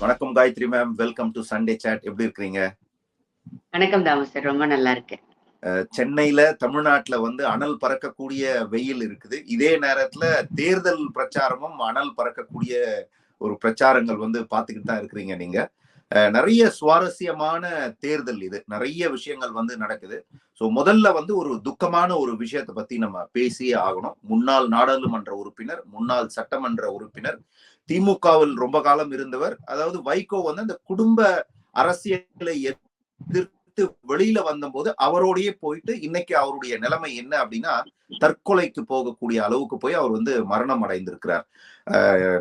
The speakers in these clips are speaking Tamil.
வணக்கம் Gayathri ma'am welcome to Sunday chat எப்படி இருக்கிறீங்க? வணக்கம் தாமஸ் சார் ரொம்ப நல்லா இருக்கேன். சென்னையில தமிழ்நாட்டுல வந்து அனல் பறக்கக்கூடிய வெயில் இருக்குது. இதே நேரத்துல தேர்தல் பிரச்சாரமும் அனல் பறக்கக்கூடிய ஒரு பிரச்சாரங்கள் வந்து பார்த்துக்கிட்டு தான் இருக்கிறீங்க நீங்க. நிறைய சுவாரஸ்யமான தேர்தல் இது. நிறைய விஷயங்கள் வந்து நடக்குது. ஸோ முதல்ல வந்து ஒரு துக்கமான ஒரு விஷயத்தை பத்தி நம்ம பேசியே ஆகணும். முன்னாள் நாடாளுமன்ற உறுப்பினர் முன்னாள் சட்டமன்ற உறுப்பினர் திமுகவில் ரொம்ப காலம் இருந்தவர் அதாவது வைகோ வந்து அந்த குடும்ப அரசியலை எதிர்த்து வெளியில வந்தபோது அவரோடயே போயிட்டு இன்னைக்கு அவருடைய நிலைமை என்ன அப்படின்னா தற்கொலைக்கு போகக்கூடிய அளவுக்கு போய் அவர் வந்து மரணம் அடைந்திருக்கிறார்.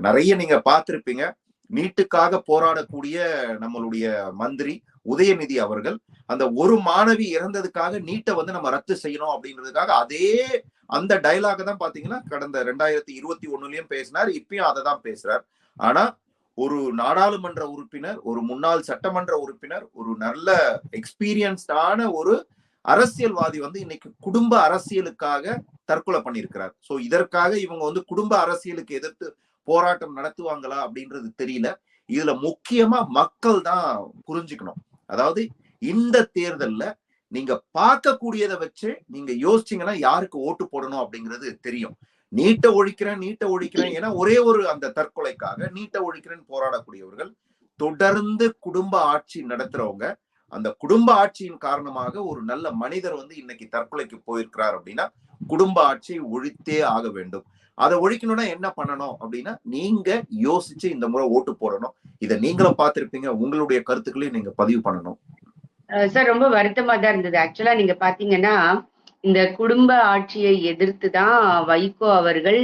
நிறைய நீங்க பார்த்திருப்பீங்க. நீட்டுக்காக போராடக்கூடிய நம்மளுடைய மந்திரி உதயநிதி அவர்கள் அந்த ஒரு மாணவி இறந்ததுக்காக நீட்டை வந்து நம்ம ரத்து செய்யணும் அப்படின்றதுக்காக அதே அந்த டைலாக தான் பாத்தீங்கன்னா கடந்த ரெண்டாயிரத்தி இருபத்தி ஒண்ணுலயும் பேசினார் இப்பயும் அதை தான் பேசுறார். ஆனா ஒரு நாடாளுமன்ற உறுப்பினர் ஒரு முன்னாள் சட்டமன்ற உறுப்பினர் ஒரு நல்ல எக்ஸ்பீரியன்ஸ்டான ஒரு அரசியல்வாதி வந்து இன்னைக்கு குடும்ப அரசியலுக்காக தற்கொலை பண்ணியிருக்கிறார். சோ இதற்காக இவங்க வந்து குடும்ப அரசியலுக்கு எதிர்த்து போராட்டம் நடத்துவாங்களா அப்படின்றது தெரியல. இதுல முக்கியமா மக்கள் தான் புரிஞ்சுக்கணும். அதாவது இந்த தேர்தல்ல நீங்க பார்க்கக்கூடியதை வச்சு நீங்க யோசிச்சீங்கன்னா யாருக்கு ஓட்டு போடணும் அப்படிங்கிறது தெரியும். நீட்டை ஒழிக்கிறேன் நீட்டை ஒழிக்கிறேன் ஏன்னா ஒரே ஒரு அந்த தற்கொலைக்காக நீட்டை ஒழிக்கிறேன்னு போராடக்கூடியவர்கள் தொடர்ந்து குடும்ப ஆட்சி நடத்துறவங்க அந்த குடும்ப ஆட்சியின் காரணமாக ஒரு நல்ல மனிதர் வந்து இன்னைக்கு தற்கொலைக்கு போயிருக்கிறார் அப்படின்னா குடும்ப ஆட்சியை ஒழித்தே ஆக வேண்டும். அதை ஒழிக்கணும்னா என்ன பண்ணணும் அப்படின்னா நீங்க யோசிச்சு இந்த முறை ஓட்டு போடணும். இதை நீங்களும் பார்த்திருப்பீங்க. உங்களுடைய கருத்துக்களையும் நீங்க பதிவு பண்ணணும். சார் ரொம்ப வருத்தமா தான் இருந்தது ஆக்சுவலா நீங்க பாத்தீங்கன்னா இந்த குடும்ப ஆட்சியை எதிர்த்து தான் வைகோ அவர்கள்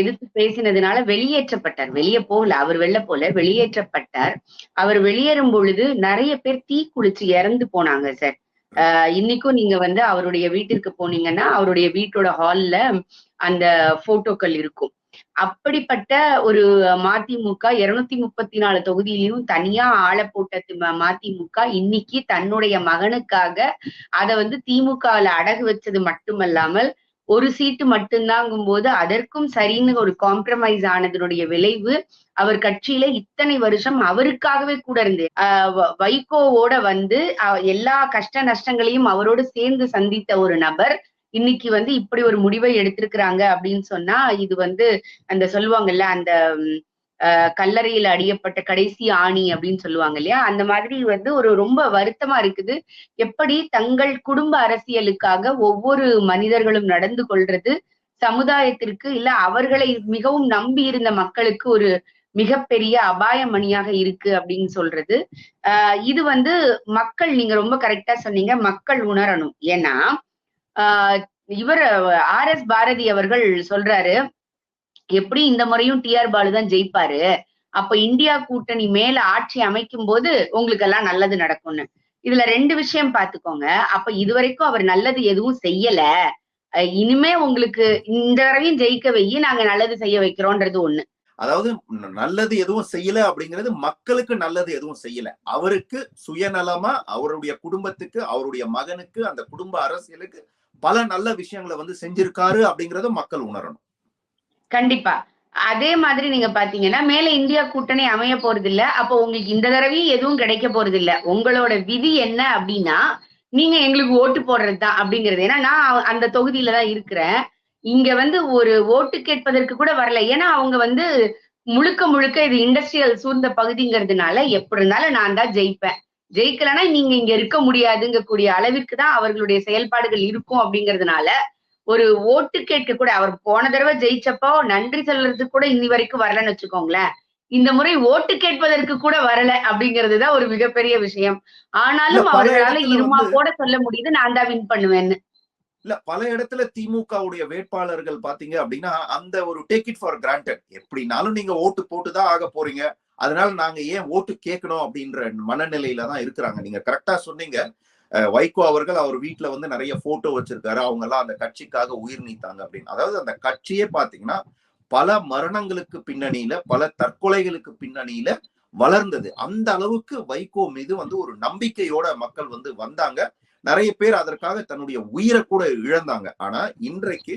எதிர்த்து பேசினதுனால வெளியேற்றப்பட்டார். வெளியே போகல. அவர் வெளில போல வெளியேற்றப்பட்டார். அவர் வெளியேறும் பொழுது நிறைய பேர் தீ குளிச்சு இறந்து போனாங்க சார் இன்னைக்கும் நீங்க வந்து அவருடைய வீட்டிற்கு போனீங்கன்னா அவருடைய வீட்டோட ஹால்ல அந்த போட்டோக்கள் இருக்கும். அப்படிப்பட்ட ஒரு மதிமுக இருநூத்தி முப்பத்தி நாலு தொகுதியிலையும் தனியா ஆள போட்ட மதிமுக இன்னைக்கு தன்னுடைய மகனுக்காக அதை வந்து திமுகவில் அடகு வச்சது மட்டுமல்லாமல் ஒரு சீட்டு மட்டும்தாங்கும் போது அதற்கும் சரின்னு ஒரு காம்ப்ரமைஸ் ஆனதனுடைய விளைவு அவர் கட்சியில இத்தனை வருஷம் அவருக்காகவே கூட இருந்து வைகோவோட வந்து எல்லா கஷ்ட நஷ்டங்களையும் அவரோடு சேர்ந்து சந்தித்த ஒரு நபர் இன்னைக்கு வந்து இப்படி ஒரு முடிவை எடுத்திருக்கிறாங்க அப்படின்னு சொன்னா இது வந்து அந்த சொல்லுவாங்கல்ல அந்த கல்லறையில் அடியப்பட்ட கடைசி ஆணி அப்படின்னு சொல்லுவாங்க இல்லையா? அந்த மாதிரி வந்து ஒரு ரொம்ப வருத்தமா இருக்குது. எப்படி தங்கள் குடும்ப அரசியலுக்காக ஒவ்வொரு மனிதர்களும் நடந்து கொள்றது சமுதாயத்திற்கு இல்ல அவர்களை மிகவும் நம்பி இருந்த மக்களுக்கு ஒரு மிகப்பெரிய அபாய மணியாக இருக்கு அப்படின்னு சொல்றது. ஆஹ் இது வந்து மக்கள் நீங்க ரொம்ப கரெக்டா சொன்னீங்க மக்கள் உணரணும். ஏன்னா இவர் ஆர் எஸ் பாரதி அவர்கள் சொல்றாரு எப்படி இந்த முறையும் டிஆர் பாலு தான் ஜெயிப்பாரு அப்ப இந்தியா கூட்டணி மேல ஆட்சி அமைக்கும் போது உங்களுக்கு எல்லாம் நல்லது நடக்கும்னு. இதுல ரெண்டு விஷயம் பாத்துக்கோங்க. அப்ப இதுவரைக்கும் அவர் நல்லது எதுவும் செய்யல. இனிமே உங்களுக்கு இந்த தடவையும் ஜெயிக்க வையி நாங்க நல்லது செய்ய வைக்கிறோன்றது ஒண்ணு. அதாவது நல்லது எதுவும் செய்யல அப்படிங்கிறது மக்களுக்கு நல்லது எதுவும் செய்யல. அவருக்கு சுயநலமா அவருடைய குடும்பத்துக்கு அவருடைய மகனுக்கு அந்த குடும்ப அரசியலுக்கு பல நல்ல விஷயங்களை வந்து செஞ்சிருக்காரு அப்படிங்கறத மக்கள் உணரணும். கண்டிப்பா. அதே மாதிரி நீங்க பாத்தீங்கன்னா மேல இந்தியா கூட்டணி அமைய போறது இல்ல அப்போ உங்களுக்கு இந்த தடவையும் எதுவும் கிடைக்க போறது இல்ல உங்களோட விதி என்ன அப்படின்னா நீங்க எங்களுக்கு ஓட்டு போடுறது தான் அப்படிங்கிறது. ஏன்னா நான் அந்த தொகுதியில தான் இருக்கிறேன். இங்க வந்து ஒரு ஓட்டு கேட்பதற்கு கூட வரல. ஏன்னா அவங்க வந்து முழுக்க முழுக்க இது இண்டஸ்ட்ரியல் சூழ்ந்த பகுதிங்கிறதுனால எப்படி இருந்தாலும் நான் தான் ஜெயிப்பேன். ஜெயிக்கலன்னா நீங்க இங்க இருக்க முடியாதுங்க கூடிய அளவிற்கு தான் அவர்களுடைய செயல்பாடுகள் இருக்கும் அப்படிங்கிறதுனால ஒரு ஓட்டு கேட்க கூட அவர் போன தடவை ஜெயிச்சப்போ நன்றி சொல்றதுக்கு கூட இன்னி வரைக்கும் வரலன்னு வச்சுக்கோங்களேன். இந்த முறை ஓட்டு கேட்பதற்கு கூட வரல அப்படிங்கிறது தான் ஒரு மிகப்பெரிய விஷயம். ஆனாலும் அவர்களால இருமா கூட சொல்ல முடியுது நான் தான் வின் பண்ணுவேன்னு. இல்ல பல இடத்துல திமுகவுடைய வேட்பாளர்கள் பாத்தீங்க அப்படின்னா அந்த ஒரு டேக் இட் ஃபார் கிராண்டட் எப்படினாலும் நீங்க ஓட்டு போட்டுதான் ஆக போறீங்க. அதனால நாங்க ஏன் ஓட்டு கேட்கணும் அப்படின்ற மனநிலையில தான் இருக்கிறாங்க. நீங்க கரெக்டா சொன்னீங்க. வைகோ அவர்கள் அவர் வீட்டுல வந்து நிறைய போட்டோ வச்சிருக்காரு. அவங்க எல்லாம் அந்த கட்சிக்காக உயிர் நீத்தாங்க அப்படின்னு. அதாவது அந்த கட்சியே பாத்தீங்கன்னா பல மரணங்களுக்கு பின்னணியில பல தற்கொலைகளுக்கு பின்னணியில வளர்ந்தது. அந்த அளவுக்கு வைகோ மீது வந்து ஒரு நம்பிக்கையோட மக்கள் வந்து வந்தாங்க. நிறைய பேர் அதற்காக தன்னுடைய உயிரை கூட இழந்தாங்க. ஆனா இன்றைக்கு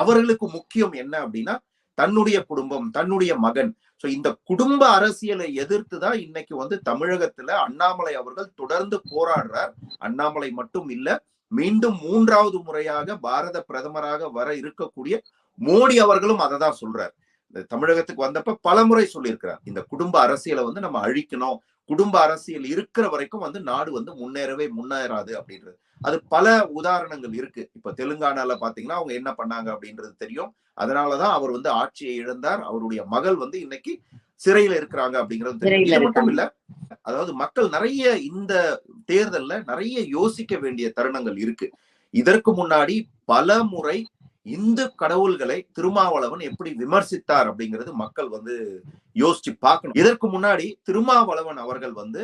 அவர்களுக்கு முக்கியம் என்ன அப்படின்னா தன்னுடைய குடும்பம் தன்னுடைய மகன் சோ இந்த குடும்ப அரசியலை எதிர்த்து தான் இன்னைக்கு வந்து தமிழகத்துல அண்ணாமலை அவர்கள் தொடர்ந்து போராடுறார். அண்ணாமலை மட்டும் இல்ல மீண்டும் மூன்றாவது முறையாக பாரத பிரதமராக வர இருக்கக்கூடிய மோடி அவர்களும் அதை தான் சொல்றார். இந்த தமிழகத்துக்கு வந்தப்ப பல முறை சொல்லியிருக்கிறார். இந்த குடும்ப அரசியலை வந்து நம்ம அழிக்கணும். குடும்ப அரசியல் இருக்கிற வரைக்கும் வந்து நாடு வந்து முன்னேறவே முன்னேறாது அப்படின்றது. அது பல உதாரணங்கள் இருக்கு. இப்ப தெலுங்கானால பாத்தீங்கன்னா அவங்க என்ன பண்ணாங்க அப்படின்றது தெரியும். அதனாலதான் அவர் வந்து ஆட்சியை இழந்தார். அவருடைய மகள் வந்து இன்னைக்கு சிறையில இருக்கிறாங்க அப்படிங்கிறது தெரியும். இது மட்டும் இல்ல அதாவது மக்கள் நிறைய இந்த தேர்தல்ல நிறைய யோசிக்க வேண்டிய தருணங்கள் இருக்கு. இதற்கு முன்னாடி பல முறை இந்து கடவுள்களை திருமாவளவன் எப்படி விமர்சித்தார் அப்படிங்கிறது மக்கள் வந்து யோசிச்சு பார்க்கணும். இதற்கு முன்னாடி திருமாவளவன் அவர்கள் வந்து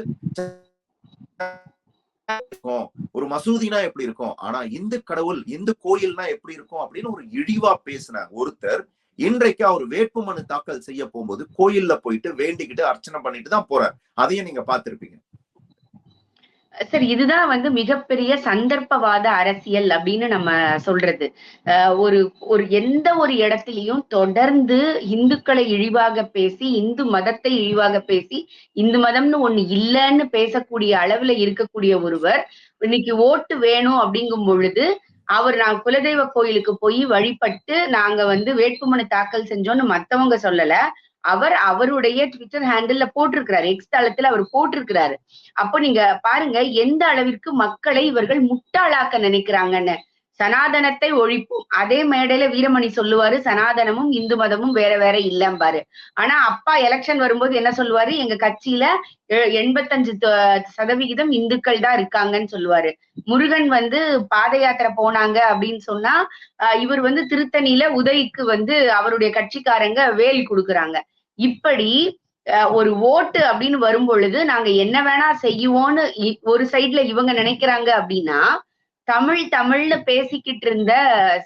இருக்கும். ஒரு மசூதினா எப்படி இருக்கும்? ஆனா இந்து கடவுள் இந்து கோயில்னா எப்படி இருக்கும் அப்படின்னு ஒரு இழிவா பேசின ஒருத்தர் இன்றைக்கு அவர் வேட்புமனு தாக்கல் செய்ய போகும்போது கோயில்ல போயிட்டு வேண்டிக்கிட்டு அர்ச்சனை பண்ணிட்டு தான் போறார். அதையும் நீங்க பாத்திருப்பீங்க சார் இதுதான் வந்து மிகப்பெரிய சந்தர்ப்பவாத அரசியல் அப்படின்னு நம்ம சொல்றது. ஒரு ஒரு எந்த ஒரு இடத்திலையும் தொடர்ந்து இந்துக்களை இழிவாக பேசி இந்து மதத்தை இழிவாக பேசி இந்து மதம்னு ஒண்ணு இல்லைன்னு பேசக்கூடிய அளவுல இருக்கக்கூடிய ஒருவர் இன்னைக்கு ஓட்டு வேணும் அப்படிங்கும் பொழுது அவர் நான் குலதெய்வ கோயிலுக்கு போய் வழிபட்டு நாங்க வந்து வேட்புமனு தாக்கல் செஞ்சோம்னு மத்தவங்க சொல்லல அவர் அவருடைய ட்விட்டர் ஹேண்டில் போட்டிருக்கிறாரு. எக்ஸ் தளத்துல அவர் போட்டிருக்கிறாரு. அப்போ நீங்க பாருங்க எந்த அளவிற்கு மக்களை இவர்கள் முட்டாளாக்க நினைக்கிறாங்கன்னு. சனாதனத்தை ஒழிப்போம். அதே மேடையில வீரமணி சொல்லுவாரு சனாதனமும் இந்து மதமும் வேற வேற இல்லம்பாரு. ஆனா அப்பா எலெக்ஷன் வரும்போது என்ன சொல்லுவாரு? எங்க கட்சியில எ- எண்பத்தஞ்சு சதவிகிதம் இந்துக்கள் தான் இருக்காங்கன்னு சொல்லுவாரு. முருகன் வந்து பாத யாத்திரை போனாங்க அப்படின்னு சொன்னா ஆஹ் இவர் வந்து திருத்தணியில உதய்க்கு வந்து அவருடைய கட்சிக்காரங்க வேல் கொடுக்குறாங்க. இப்படி அஹ் ஒரு ஓட்டு அப்படின்னு வரும் பொழுது நாங்க என்ன வேணா செய்வோம்னு ஒரு சைடுல இவங்க நினைக்கிறாங்க அப்படின்னா தமிழ் தமிழ்னு பேசிக்கிட்டு இருந்த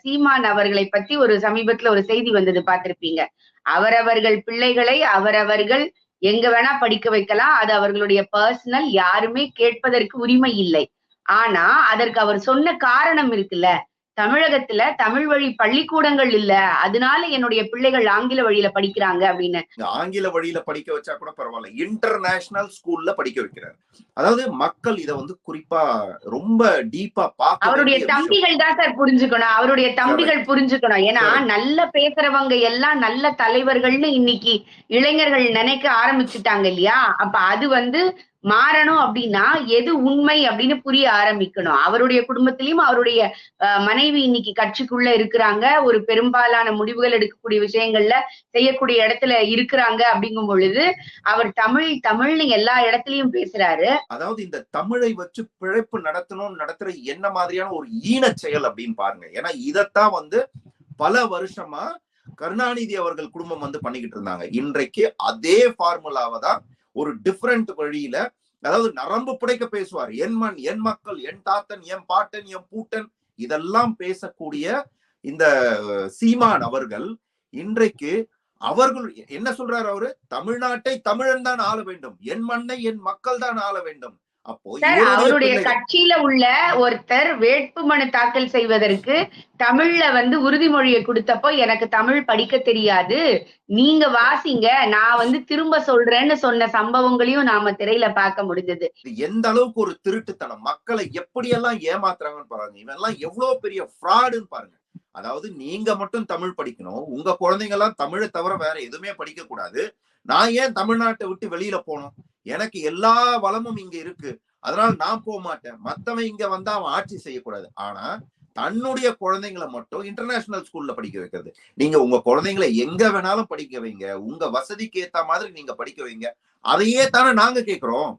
சீமான் அவர்களை பத்தி ஒரு சமீபத்துல ஒரு செய்தி வந்தது பார்த்திருப்பீங்க. அவரவர்கள் பிள்ளைகளை அவரவர்கள் எங்க வேணா படிக்க வைக்கலாம். அது அவர்களுடைய பர்சனல் யாருமே கேட்பதற்கு உரிமை இல்லை. ஆனா அதற்கு அவர் சொன்ன காரணம் இருக்குல்ல. தமிழகத்துல தமிழ் வழி பள்ளிக்கூடங்கள் இல்ல. அதனால என்னுடைய பிள்ளைகள் ஆங்கில வழியில படிக்கிறாங்க அப்படின்னு. ஆங்கில வழியில படிக்க வச்சா கூட பரவாயில்ல. இன்டர்நேஷனல் ஸ்கூல்ல படிக்க வைக்கிறார். அதாவது மக்கள் இத வந்து குறிப்பா ரொம்ப டீப்பா பார்க்க அவருடைய. தம்பிகள் தான் சார் புரிஞ்சுக்கணும். அவருடைய தம்பிகள் புரிஞ்சுக்கணும். ஏன்னா. நல்ல பேசுறவங்க எல்லாம் நல்ல தலைவர்கள்னு இன்னைக்கு இளைஞர்கள் நினைக்க ஆரம்பிச்சுட்டாங்க இல்லையா? அப்ப அது வந்து மாறணும் அப்படின்னா எது உண்மை அப்படின்னு புரிய ஆரம்பிக்கணும். அவருடைய குடும்பத்திலயும் அவருடைய அஹ், மனைவி இன்னைக்கு கட்சிக்குள்ள இருக்கிறாங்க. ஒரு பெரும்பாலான முடிவுகள் எடுக்கக்கூடிய விஷயங்கள்ல செய்யக்கூடிய இடத்துல இருக்கிறாங்க அப்படிங்கும் பொழுது அவர் தமிழ் தமிழ்னு எல்லா இடத்துலயும் பேசுறாரு. அதாவது இந்த தமிழை வச்சு பிழைப்பு நடத்தணும் நடத்துற என்ன மாதிரியான ஒரு ஈனச் செயல் அப்படின்னு பாருங்க. ஏன்னா இதத்தான் வந்து பல வருஷமா கருணாநிதி அவர்கள் குடும்பம் வந்து பண்ணிக்கிட்டு இருந்தாங்க. இன்றைக்கு அதே ஃபார்முலாவை தான் ஒரு டிஃப்ரெண்ட் வழியில அதாவது நரம்பு புடைக்க பேசுவார். என் மண் என் மக்கள் என் தாத்தன் என் பாட்டன் என் பூட்டன் இதெல்லாம் பேசக்கூடிய இந்த சீமான் அவர்கள் இன்றைக்கு அவர்கள் என்ன சொல்றாரு அவரு? தமிழ்நாட்டை தமிழன் தான் ஆள வேண்டும். என் மண்ணை என் மக்கள் தான் ஆள வேண்டும். அப்போ அவருடைய கட்சியில உள்ள ஒருத்தர் வேட்புமனு தாக்கல் செய்வதற்கு தமிழ்ல வந்து உறுதிமொழியை கொடுத்தப்போ எனக்கு தமிழ் படிக்க தெரியாது. நீங்க வாசிங்க நான் வந்து திரும்ப சொல்றேன்னு சொன்ன சம்பவங்களையும் நாம திரையில பார்க்க முடிஞ்சது. எந்த அளவுக்கு ஒரு திருட்டுத்தனம்? மக்களை எப்படியெல்லாம் ஏமாத்துறாங்கன்னு பாருங்க. இவெல்லாம் எவ்வளவு பெரிய ஃப்ராடுன்னு பாருங்க. அதாவது நீங்க மட்டும் தமிழ் படிக்கணும் உங்க குழந்தைங்க எல்லாம் தமிழை தவிர வேற எதுவுமே படிக்க கூடாது. நான் ஏன் தமிழ்நாட்டை விட்டு வெளியில போகணும்? எனக்கு எல்லா வளமும் இங்க இருக்கு. அதனால நான் போக மாட்டேன். மத்தவன் இங்க வந்தா அவன் ஆட்சி செய்யக்கூடாது. ஆனா தன்னுடைய குழந்தைங்களை மட்டும் இன்டர்நேஷனல் ஸ்கூல்ல படிக்க வைக்கிறது. நீங்க உங்க குழந்தைங்களை எங்க வேணாலும் படிக்க வைங்க. உங்க வசதிக்கு ஏத்த மாதிரி நீங்க படிக்க வைங்க. அதையே தானே நாங்க கேக்குறோம்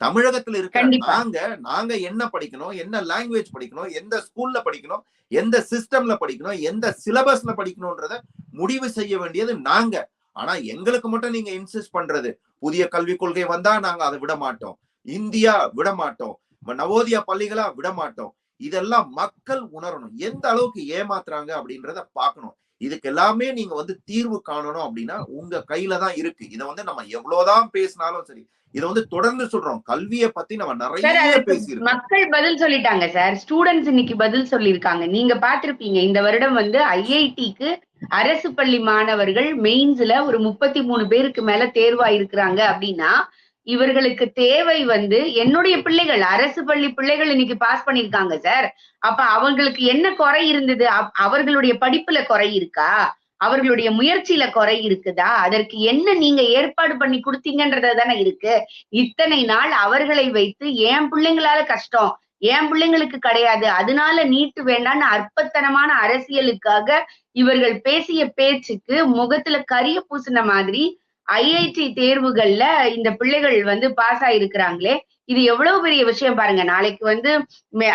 தமிழகத்துல கண்டிப்பா. நாங்க நாங்க என்ன படிக்கணும் என்ன லாங்குவேஜ் படிக்கணும் எந்த ஸ்கூல்ல படிக்கணும் எந்த சிஸ்டம்ல படிக்கணும் எந்த சிலபஸ்ல படிக்கணும்ன்றத முடிவு செய்ய வேண்டியது நாங்க. ஆனா எங்களுக்கு மட்டும் நீங்க இன்சிஸ்ட் பண்றது புதிய கல்விக் கொள்கை வந்தா நாங்க அதை விட மாட்டோம். இந்தியா விட மாட்டோம். நவோதியா பள்ளிகளா விட மாட்டோம். இதெல்லாம் மக்கள் உணரணும். எந்த அளவுக்கு ஏமாத்துறாங்க அப்படின்றத பார்க்கணும். இதுக்கு எல்லாமே நீங்க வந்து தீர்வு காணணும் அப்படின்னா உங்க கையில தான் இருக்கு. இதை வந்து நம்ம எவ்வளவுதான் பேசினாலும் சரி இதை வந்து தொடர்ந்து சொல்றோம். கல்வியை பத்தி நம்ம நிறைய பேசியிருக்கோம். மக்கள் பதில் சொல்லிட்டாங்க சார். ஸ்டூடெண்ட்ஸ் இன்னைக்கு பதில் சொல்லியிருக்காங்க. நீங்க பார்த்திருப்பீங்க இந்த வருடம் வந்து ஐஐடிக்கு அரசு பள்ளி மாணவர்கள் மெயின்ஸ்ல ஒரு முப்பத்தி மூணு பேருக்கு மேல தேர்வாயிருக்கிறாங்க அப்படின்னா இவர்களுக்கு தேவை வந்து என்னுடைய பிள்ளைகள் அரசு பள்ளி பிள்ளைகள் இன்னைக்கு பாஸ் பண்ணிருக்காங்க சார். அப்ப அவங்களுக்கு என்ன குறை இருந்தது? அவ- அவர்களுடைய படிப்புல குறை இருக்கா? அவர்களுடைய முயற்சியில குறை இருக்குதா? அதற்கு என்ன நீங்க ஏற்பாடு பண்ணி கொடுத்தீங்கன்றது தானே இருக்கு. இத்தனை நாள் அவர்களை வைத்து என் பிள்ளைங்களால கஷ்டம் என் பிள்ளைங்களுக்கு கிடையாது அதனால நீட்டு வேண்டாம்னு அற்பத்தனமான அரசியலுக்காக இவர்கள் பேசிய பேச்சுக்கு முகத்துல கரிய பூசின மாதிரி ஐஐடி தேர்வுகள்ல இந்த பிள்ளைகள் வந்து பாஸ் ஆயிருக்கிறாங்களே. இது எவ்வளவு பெரிய விஷயம் பாருங்க. நாளைக்கு வந்து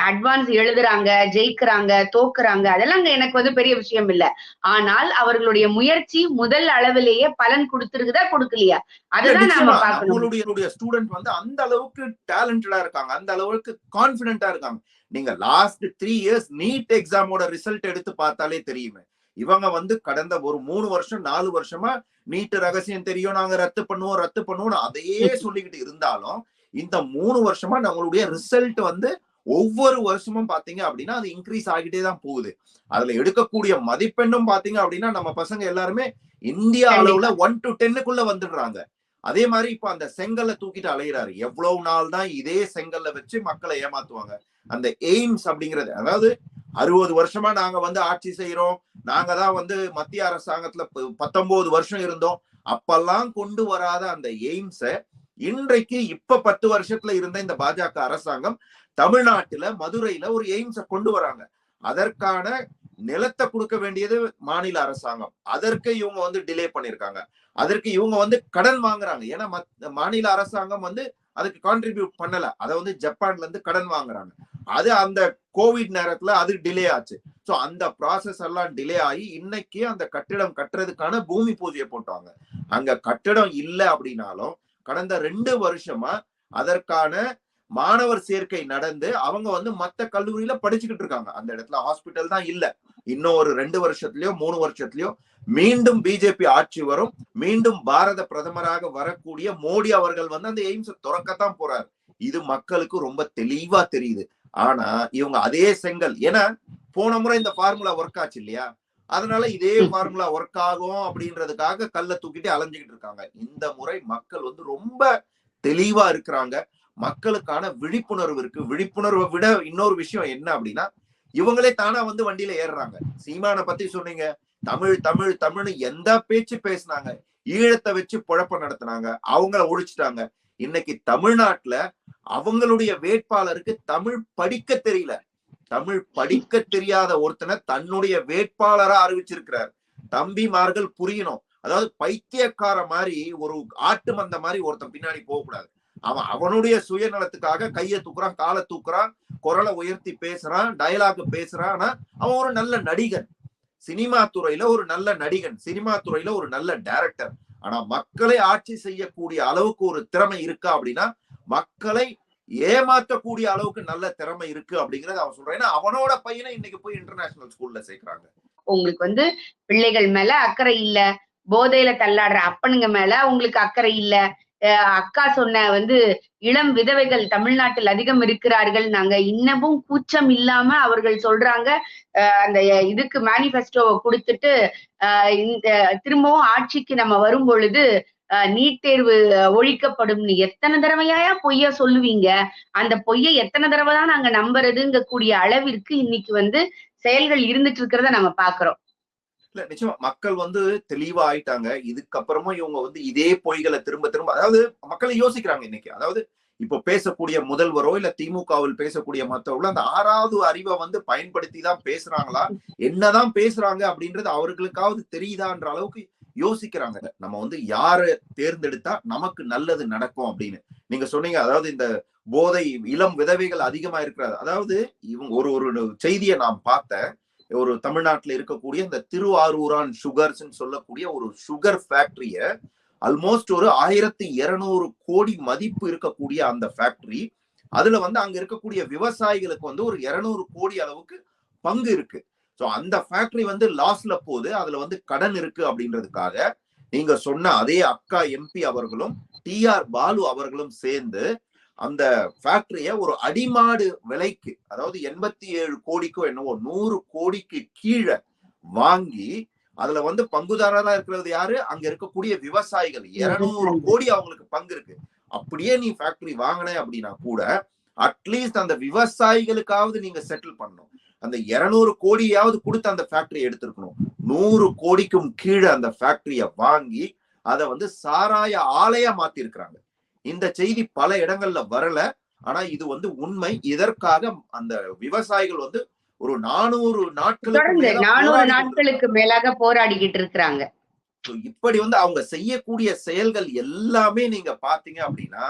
அட்வான்ஸ் எழுதுறாங்க ஜெயிக்கிறாங்க தோக்குறாங்க. அதெல்லாம் எனக்கு வந்து பெரிய விஷயம் இல்ல. ஆனால் அவர்களுடைய முயற்சி முதல் அளவிலேயே பலன் கொடுத்துருக்குதா கொடுக்கலையா? அதுதான் நாம பார்க்கணும். ஸ்டூடெண்ட் வந்து அந்த அளவுக்கு டேலண்டடா இருக்காங்க. அந்த அளவுக்கு கான்பிடென்டா இருக்காங்க. நீங்க லாஸ்ட் த்ரீ இயர்ஸ் நீட் எக்ஸாமோட ரிசல்ட் எடுத்து பார்த்தாலே தெரியுமே. இவங்க வந்து கடந்த ஒரு மூணு வருஷம் நாலு வருஷமா நீட் ரகசியம் தெரியும் நாங்க ரத்து பண்ணுவோம் ரத்து பண்ணுவோம் அதையே சொல்லிக்கிட்டு இருந்தாலும் இந்த மூணு வருஷமா நம்மளுடைய ரிசல்ட் வந்து ஒவ்வொரு வருஷமும் பாத்தீங்க அப்படின்னா அது இன்க்ரீஸ் ஆகிட்டே தான் போகுது. அதுல எடுக்கக்கூடிய மதிப்பெண்ணும் பாத்தீங்க அப்படின்னா நம்ம பசங்க எல்லாருமே இந்தியா. அளவுல ஒன் டு டென்னுக்குள்ள வந்துடுறாங்க. அதே மாதிரி இப்ப அந்த செங்கல்ல தூக்கிட்டு அலையிறாரு. எவ்வளவு நாள் தான் இதே செங்கல்ல வச்சு மக்களை ஏமாத்துவாங்க. அந்த எய்ம்ஸ் அப்படிங்கிறது. அதாவது அறுபது வருஷமா நாங்க வந்து ஆட்சி செய்யறோம் நாங்க தான் வந்து மத்திய அரசாங்கத்துல ப- பத்தொன்பது வருஷம் இருந்தோம். அப்பெல்லாம் கொண்டு வராத அந்த எய்ம்ஸ இன்றைக்கு இப்ப பத்து வருஷத்துல இருந்த இந்த பாஜக அரசாங்கம் தமிழ்நாட்டுல மதுரையில ஒரு எய்ம்ஸ கொண்டு வராங்க. அதற்கான நிலத்தை கொடுக்க வேண்டியது மாநில அரசாங்கம். அதற்கு இவங்க வந்து டிலே பண்ணிருக்காங்க. அதற்கு இவங்க வந்து கடன் வாங்குறாங்க. ஏன்னா மத்- மாநில அரசாங்கம் வந்து அதுக்கு கான்ட்ரிபியூட் பண்ணல. அதை வந்து ஜப்பான்ல இருந்து கடன் வாங்குறாங்க. அது அந்த கோவிட் நேரத்துல அது டிலே ஆச்சு. ஸோ அந்த ப்ராசஸ் எல்லாம் டிலே ஆகி இன்னைக்கு அந்த கட்டிடம் கட்டுறதுக்கான பூமி பூஜையை போட்டாங்க. அங்க கட்டிடம் இல்லை அப்படின்னாலும் கடந்த ரெண்டு வருஷமா அதற்கான மாணவர் சேர்க்கை நடந்து அவங்க வந்து மத்த கல்லூரியில படிச்சுக்கிட்டு இருக்காங்க. அந்த இடத்துல ஹாஸ்பிட்டல் தான் இல்ல. இன்னும் ஒரு ரெண்டு வருஷத்துலயோ மூணு வருஷத்துலயோ மீண்டும் பிஜேபி ஆட்சி வரும். மீண்டும் பாரத பிரதமராக வரக்கூடிய மோடி அவர்கள் வந்து அந்த எய்ம்ஸ் துறக்கத்தான் போறாரு. இது மக்களுக்கு ரொம்ப தெளிவா தெரியுது. ஆனா இவங்க அதே செங்கல். ஏன்னா போன முறை இந்த ஃபார்முலா ஒர்க் ஆச்சு இல்லையா? அதனால இதே ஃபார்முலா ஒர்க் ஆகும் அப்படின்றதுக்காக கல்ல தூக்கிட்டு அலைஞ்சுக்கிட்டு இருக்காங்க. இந்த முறை மக்கள் வந்து ரொம்ப தெளிவா இருக்கிறாங்க. மக்களுக்கான விழிப்புணர்வு இருக்கு. விழிப்புணர்வை விட இன்னொரு விஷயம் என்ன அப்படின்னா இவங்களே தானா வந்து வண்டியில ஏறுறாங்க. சீமானை பத்தி சொன்னீங்க. தமிழ் தமிழ் தமிழ்னு எந்த பேச்சு பேசுனாங்க? ஈழத்தை வச்சு குழப்பம் நடத்துனாங்க. அவங்கள ஒழிச்சிட்டாங்க. இன்னைக்கு தமிழ்நாட்டுல அவங்களுடைய வேட்பாளருக்கு தமிழ் படிக்க தெரியல. தமிழ் படிக்க தெரியாத ஒருத்தனை தன்னுடைய வேட்பாளரா அறிவிச்சிருக்கிறார். தம்பிமார்கள் புரியணும். அதாவது பைத்தியக்கார மாதிரி ஒரு ஆட்டு மந்த மாதிரி ஒருத்தன் பின்னாடி போகக்கூடாது. அவன் அவனுடைய சுயநலத்துக்காக கையை தூக்குறான் காலை தூக்குறான் குரலை உயர்த்தி பேசுறான் டயலாக் பேசுறான். ஆனா அவன் ஒரு நல்ல நடிகன். சினிமா துறையில ஒரு நல்ல நடிகன். சினிமா துறையில ஒரு நல்ல டைரக்டர் ஆனா மக்களை ஆட்சி செய்யக்கூடிய அளவுக்கு ஒரு திறமை இருக்கா அப்படின்னா மக்களை ஏமாற்றக்கூடிய அளவுக்கு நல்ல திறமை இருக்கு அப்படிங்கறத அவன் சொல்றான். ஏன்னா அவனோட பையனை இன்னைக்கு போய் இன்டர்நேஷனல் ஸ்கூல்ல சேர்க்கறாங்க. உங்களுக்கு வந்து பிள்ளைகள் மேல அக்கறை இல்ல போதையில தள்ளாடுற அப்பனுங்க மேல உங்களுக்கு அக்கறை இல்ல. அக்கா சொன்ன வந்து இளம் விதவைகள் தமிழ்நாட்டில் அதிகம் இருக்கிறார்கள் நாங்க இன்னமும் கூச்சம் இல்லாம அவர்கள் சொல்றாங்க. அஹ் அந்த இதுக்கு மேனிஃபெஸ்டோவை கொடுத்துட்டு இந்த திரும்பவும் ஆட்சிக்கு நம்ம வரும் பொழுது நீட் தேர்வு ஒழிக்கப்படும்னு எத்தனை தடவையா பொய்ய சொல்லுவீங்க? அந்த பொய்யை எத்தனை தடவை தான் நாங்க நம்புறதுங்க கூடிய அளவிற்கு இன்னைக்கு வந்து செயல்கள் இருந்துட்டு இருக்கிறத நம்ம பாக்குறோம். இல்ல நிச்சயமா மக்கள் வந்து தெளிவா ஆயிட்டாங்க இதுக்கப்புறமும் இவங்க வந்து இதே பொய்களை திரும்ப திரும்ப அதாவது மக்களை யோசிக்கிறாங்க இன்னைக்கு. அதாவது இப்போ பேசக்கூடிய முதல்வரோ இல்ல திமுகவில் பேசக்கூடிய மற்றவர்களோ அந்த ஆறாவது அறிவை வந்து பயன்படுத்தி தான் பேசுறாங்களா? என்னதான் பேசுறாங்க அப்படின்றது அவர்களுக்காவது தெரியுதான்ற அளவுக்கு யோசிக்கிறாங்க. நம்ம வந்து யாரு தேர்ந்தெடுத்தா நமக்கு நல்லது நடக்கும் அப்படின்னு. நீங்க சொன்னீங்க அதாவது இந்த போதை இளம் விதவைகள் அதிகமா இருக்கிறது அதாவது இவங்க ஒரு ஒரு செய்தியை நான் பார்த்தேன். ஒரு தமிழ்நாட்டில் இருக்கக்கூடிய இந்த திருவாரூரான் சுகர்ஸ் சொல்லக்கூடிய ஒரு சுகர் ஃபேக்டரிய ஆல்மோஸ்ட் ஒரு ஆயிரத்தி இருநூறு கோடி மதிப்பு இருக்கக்கூடிய அந்த ஃபேக்டரி அதுல வந்து அங்க இருக்கக்கூடிய விவசாயிகளுக்கு வந்து ஒரு இருநூறு கோடி அளவுக்கு பங்கு இருக்கு. ஸோ அந்த ஃபேக்டரி வந்து லாஸ்ல போகுது. அதுல வந்து கடன் இருக்கு அப்படின்றதுக்காக நீங்க சொன்ன அதே அக்கா எம்பி அவர்களும் டி ஆர் பாலு அவர்களும் சேர்ந்து அந்த ஃபேக்டரிய ஒரு அடிமாடு விலைக்கு அதாவது எண்பத்தி ஏழு கோடிக்கோ என்னவோ நூறு கோடிக்கு கீழே வாங்கி அதுல வந்து பங்குதாரரா இருக்கிறது யாரு? அங்க இருக்கக்கூடிய விவசாயிகள். இருநூறு கோடி அவங்களுக்கு பங்கு இருக்கு. அப்படியே நீ ஃபேக்டரி வாங்கின அப்படின்னா கூட அட்லீஸ்ட் அந்த விவசாயிகளுக்காவது நீங்க செட்டில் பண்ணணும். அந்த இருநூறு கோடியாவது கொடுத்து அந்த ஃபேக்டரி எடுத்திருக்கணும். நூறு கோடிக்கும் கீழே அந்த ஃபேக்டரிய வாங்கி அதை வந்து சாராய ஆலையா மாத்தி இருக்கிறாங்க இந்த செய்தி பல இடங்கள்ல வரல. ஆனா இது வந்து உண்மை. இதற்காக அந்த விவசாயிகள் வந்து ஒரு நானூறு நாட்களுக்கு நானூறு நாட்களுக்கு மேலாக போராடிக்கிட்டு இருக்கிறாங்க. இப்படி வந்து அவங்க செய்யக்கூடிய செயல்கள் எல்லாமே நீங்க பாத்தீங்க அப்படின்னா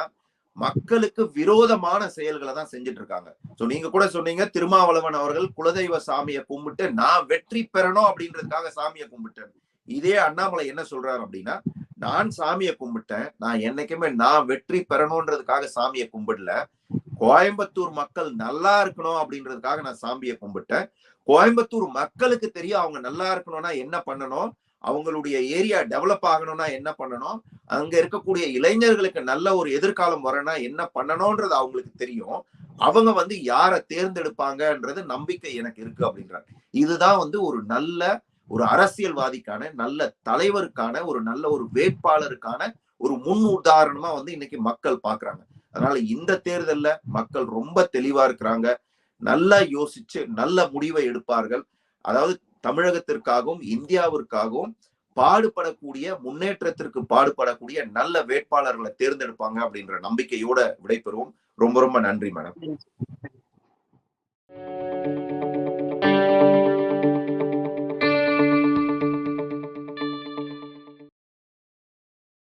மக்களுக்கு விரோதமான செயல்களை தான் செஞ்சுட்டு இருக்காங்க. சோ நீங்க கூட சொன்னீங்க திருமாவளவன் அவர்கள் குலதெய்வ சாமியை கும்பிட்டு நான் வெற்றி பெறணும் அப்படின்றதுக்காக சாமியை கும்பிட்டேன். இதே அண்ணாமலை என்ன சொல்றாரு அப்படின்னா நான் சாமியை கும்பிட்டேன். நான் என்னைக்குமே நான் வெற்றி பெறணும்ன்றதுக்காக சாமியை கும்பிடல. கோயம்புத்தூர் மக்கள் நல்லா இருக்கணும் அப்படின்றதுக்காக நான் சாமியை கும்பிட்டேன். கோயம்புத்தூர் மக்களுக்கு தெரியும் அவங்க நல்லா இருக்கணும்னா என்ன பண்ணணும்? அவங்களுடைய ஏரியா டெவலப் ஆகணும்னா என்ன பண்ணணும்? அங்க இருக்கக்கூடிய இளைஞர்களுக்கு நல்ல ஒரு எதிர்காலம் வரனா என்ன பண்ணணும்ன்றது அவங்களுக்கு தெரியும். அவங்க வந்து யாரை தேர்ந்தெடுப்பாங்கன்றது நம்பிக்கை எனக்கு இருக்கு அப்படின்றாங்க. இதுதான் வந்து ஒரு நல்ல ஒரு அரசியல்வாதிக்கான நல்ல தலைவருக்கான ஒரு நல்ல ஒரு வேட்பாளருக்கான ஒரு முன் உதாரணமா வந்து இன்னைக்கு மக்கள் பாக்குறாங்க. அதனால இந்த தேர்தல்ல மக்கள் ரொம்ப தெளிவா இருக்கிறாங்க. நல்லா யோசிச்சு நல்ல முடிவை எடுப்பார்கள். அதாவது தமிழகத்திற்காகவும் இந்தியாவிற்காகவும் பாடுபடக்கூடிய முன்னேற்றத்திற்கு பாடுபடக்கூடிய நல்ல வேட்பாளர்களை தேர்ந்தெடுப்பாங்க அப்படின்ற நம்பிக்கையோட விடைபெறுவோம். ரொம்ப ரொம்ப நன்றி மேடம்.